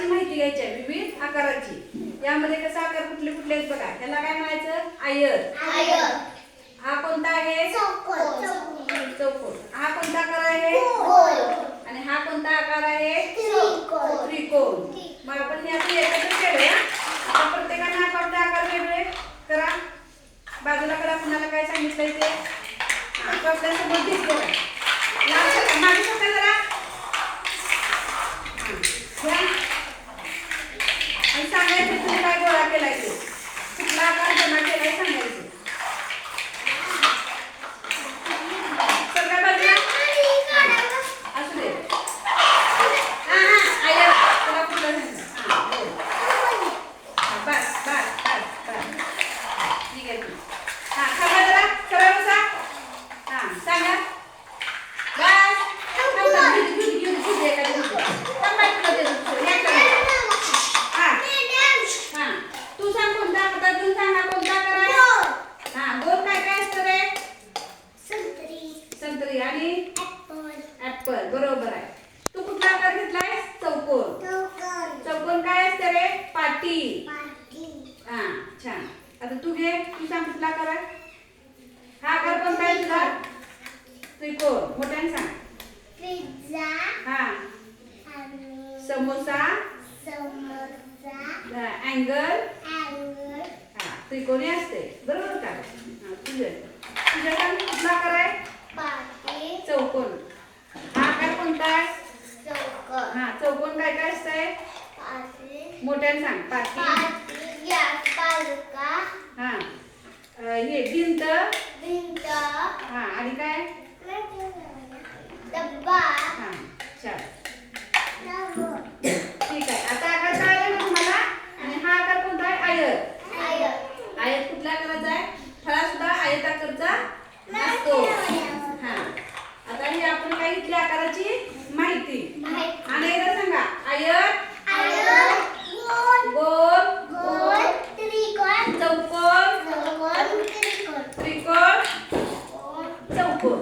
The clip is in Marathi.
आकाराची माहिती घ्यायची आहे विविध आकाराची. यामध्ये कसं आकार कुठले कुठले आहेत बघा. ह्याला काय म्हणायचं? आयर हा कोणता आहे? चौकोन. हा कोणता आकार आहे? आणि हा कोणता आकार आहे? त्रिकोण. मग आपण हे आता एकत्र केलंय हा. आता प्रत्येकाने आपापले आकार वेगळे करा. बाजूला करा कुणाला काय सांगितलंय ते? आपापल्या समोर दिसतो सरका जरा हा, घ्या. आणि सांगायचं तुम्ही काय गोळा केलाय ते कुठला आकार जमा केलाय सांगायचं सरका बाजूला असू दे हा हा आया तुला कुठलं सांगितलं हा बोल. हा, बस बस बस बस ठीक आहे ठीक. हा थांबा जरा सरळ बसा हा सांगा बस थांब, थांब, घेऊ दे, घेऊ दे, घेऊ दे, घेऊ दे, एखादी घेऊ दे. थांबा, तुला देतो दुसरं. या इकडे. हा हा तू सांग कोणता आता तू सांग हा कोणता आकार आहे हा गोल काय काय असतं रे संत्री आणि ऍपल बरोबर आहे. तू कुठला आकार घेतलाय चौकोन. चौकोन. काय असतं रे? पाटी. हा छान. आता तू घे. तू सांग कुठला आकार आहे? हा आकार कोणता आहे तुझा? त्रिकोण. मोठ्याने सांग. पिझ्झा. हा. समोसा. समोसा. अँगल. हा त्रिकोणी असते. बरोबर का? हा तुझे. तुझ्या कुठला आकार आहे? चौकोन. हा आकार कोणता? आहे हा चौकोन काय काय असतंय? मोठ्याने सांग पालका. हा. हे भिंत. भिंत. हा आणि काय? Então, pô.